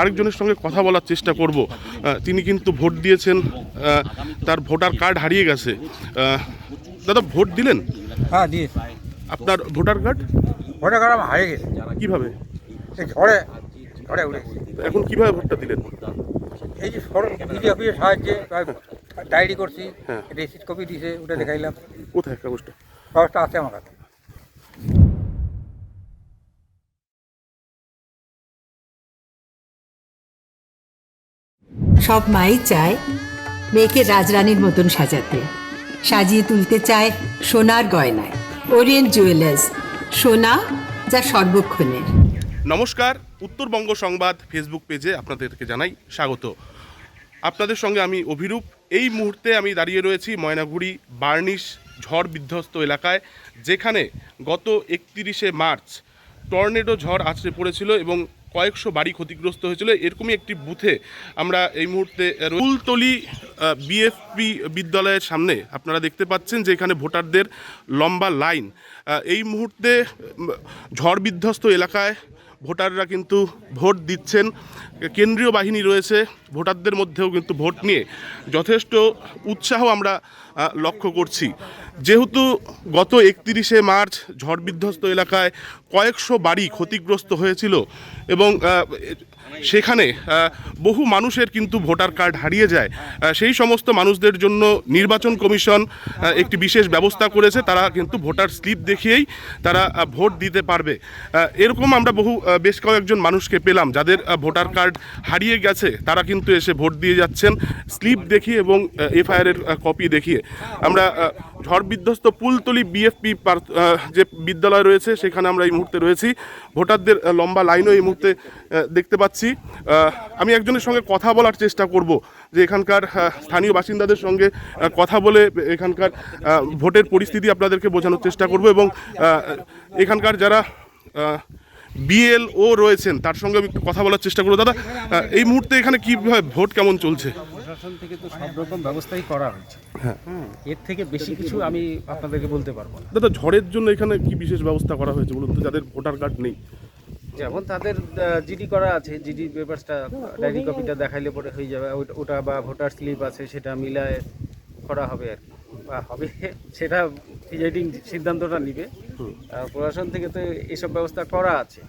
আরেকজনের সঙ্গে কথা বলার চেষ্টা করব। তিনি কিন্তু ভোট দিয়েছেন তার ভোটার কার্ড হারিয়ে গেছে। দাদা ভোট দিলেন? হ্যাঁ দিয়ে। আপনার ভোটার কার্ড? ভোটার কার্ড আমার হারিয়ে গেছে। কীভাবে? ঝড়ে ঝড়ে উড়ে এখন কীভাবে ভোটটা দিলেন? এই যে বিডি অফিসের সাহায্যে ডায়েরি করছি হ্যাঁ। রিসিট কপি দিছে ওটা দেখাইলাম। কোথায়? কাগজটা? কাগজটা আছে আমার কাছে সব মাই চায় মেয়েকে রাজরানীর মতন সাজাতে। সাজিয়ে তুলতে চায় সোনার গয়নায়। ওরিয়েন্ট জুয়েলার্স, সোনা যা সর্বক্ষণের। নমস্কার, উত্তরবঙ্গ সংবাদ ফেসবুক পেজে আপনাদেরকে জানাই স্বাগত। আপনাদের সঙ্গে আমি অভিরূপ। এই মুহূর্তে আমি দাঁড়িয়ে রয়েছি ময়নাগুড়ি বার্নিশ ঝড় বিধ্বস্ত এলাকায়, যেখানে গত একত্রিশে মার্চ টর্নেডো ঝড় আছড়ে পড়েছিল এবং কয়েকশো বাড়ি ক্ষতিগ্রস্ত হয়েছিল। এরকমই একটি বুথে আমরা এই মুহূর্তে ফুলতলি বিএফপি বিদ্যালয়ের সামনে আপনারা দেখতে পাচ্ছেন যে এখানে ভোটারদের লম্বা লাইন। এই মুহূর্তে ঝড় বিধ্বস্ত এলাকায় ভোটাররা কিন্তু ভোট দিচ্ছেন। কেন্দ্রীয় বাহিনী রয়েছে, ভোটারদের মধ্যেও কিন্তু ভোট নিয়ে যথেষ্ট উৎসাহ আমরা লক্ষ্য করছি। যেহেতু গত একত্রিশে মার্চ ঝড় বিধ্বস্ত এলাকায় কয়েকশো বাড়ি ক্ষতিগ্রস্ত হয়েছিল এবং সেখানে বহু মানুষের কিন্তু ভোটার কার্ড হারিয়ে যায়। সেই সমস্ত মানুষদের জন্য নির্বাচন কমিশন একটি বিশেষ ব্যবস্থা করেছে। তারা কিন্তু ভোটার স্লিপ দেখিয়েই তারা ভোট দিতে পারবে। এরকম আমরা বহু বেশ কয়েকজন মানুষকে পেলাম যাদের ভোটার কার্ড হারিয়ে গেছে। তারা কিন্তু এসে ভোট দিয়ে যাচ্ছেন, স্লিপ দেখিয়ে এবং এফআইআরের কপি দেখিয়ে। আমরা ঝড় বিধ্বস্ত পুলতলি বিএফপি যে বিদ্যালয় রয়েছে, সেখানে আমরা এই মুহূর্তে রয়েছি। ভোটারদের লম্বা লাইনও এই মুহূর্তে দেখতে পাচ্ছি। আমি একজনের সঙ্গে কথা বলার চেষ্টা করব, যে এখানকার স্থানীয় বাসিন্দাদের সঙ্গে কথা বলে, এখানকার ভোটের পরিস্থিতি আপনাদেরকে বোঝানোর চেষ্টা করব এবং এখানকার যারা বিএলও রয়েছেন, তার সঙ্গে আমি কথা বলার চেষ্টা করব। দাদা এই মুহূর্তে এখানে কীভাবে ভোট কেমন চলছে? প্রশাসন থেকে তো সব রকম ব্যবস্থাই করা হয়েছে। হ্যাঁ। এর থেকে বেশি কিছু আমি আপনাদেরকে বলতে পারব না। দাদা ঝড়ের জন্য এখানে কি বিশেষ ব্যবস্থা করা হয়েছে বলুন তো? যাদের ভোটার কার্ড নেই। যেমন তাদের জিডি করা আছে জিডি পেপারসটা ডায়েরি কপিটা দেখাইলে পরে হয়ে যাবে। ওটা- বা ভোটার স্লিপ আছে সেটা মিলায় করা হবে আর কি। বা হবে সেটা প্রিজাইডিং সিদ্ধান্তটা নিবে। প্রশাসন থেকে তো এসব ব্যবস্থা করা আছে।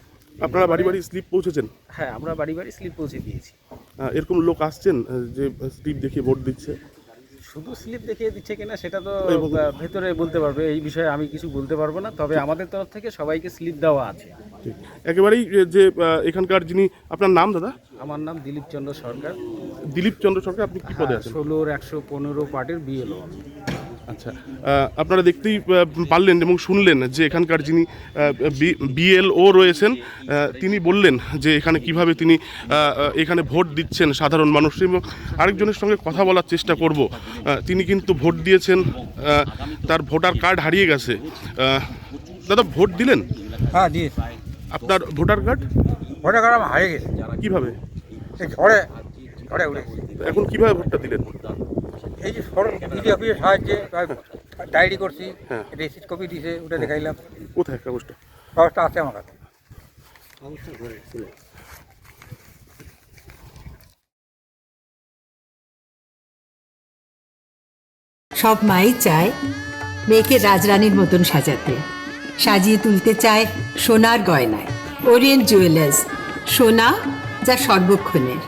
আপনারা বাড়ি বাড়ি স্লিপ পৌঁছেছেন? হ্যাঁ আমরা বাড়ি বাড়ি স্লিপ পৌঁছে দিয়েছি। এরকম লোক আসছেন যে স্লিপ দেখিয়ে ভোট দিচ্ছে? শুধু স্লিপ দেখিয়ে দিচ্ছে কিনা সেটা তো ভেতরে বলতে পারবে এই বিষয়ে আমি কিছু বলতে পারব না। তবে আমাদের তরফ থেকে সবাইকে স্লিপ দেওয়া আছে। একেবারেই যে- যে এখানকার যিনি আপনার নাম দাদা? আমার নাম দিলীপ চন্দ্র সরকার। দিলীপ চন্দ্র সরকার আপনি কি পদে আছেন? ষোলোর একশো পনেরো পার্টির বিএলও। আচ্ছা আপনারা দেখতেই পারলেন এবং শুনলেন যে এখানকার যিনি বিএলও রয়েছেন তিনি বললেন যে এখানে কীভাবে তিনি এখানে ভোট দিচ্ছেন সাধারণ মানুষ এবং আরেকজনের সঙ্গে কথা বলার চেষ্টা করব। তিনি কিন্তু ভোট দিয়েছেন তার ভোটার কার্ড হারিয়ে গেছে। দাদা ভোট দিলেন? হ্যাঁ দিয়ে। আপনার ভোটার কার্ড? ভোটার কার্ড আমার হারিয়ে গেছে। কীভাবে? এই ঝড়ে ঝড়ে উড়ে এখন কীভাবে ভোটটা দিলেন? এই যে অফিসের সাহায্যে ডায়েরি করছি হ্যাঁ। কপি দিছে ওটা দেখাইলাম। কোথায় কাগজটা? কাগজটা আছে আমার কাছে সব মাই চায় মেয়েকে রাজরানীর মতন সাজাতে। সাজিয়ে তুলতে চায় সোনার গয়নায়। ওরিয়েন্ট জুয়েলার্স সোনা যা সর্বক্ষণের।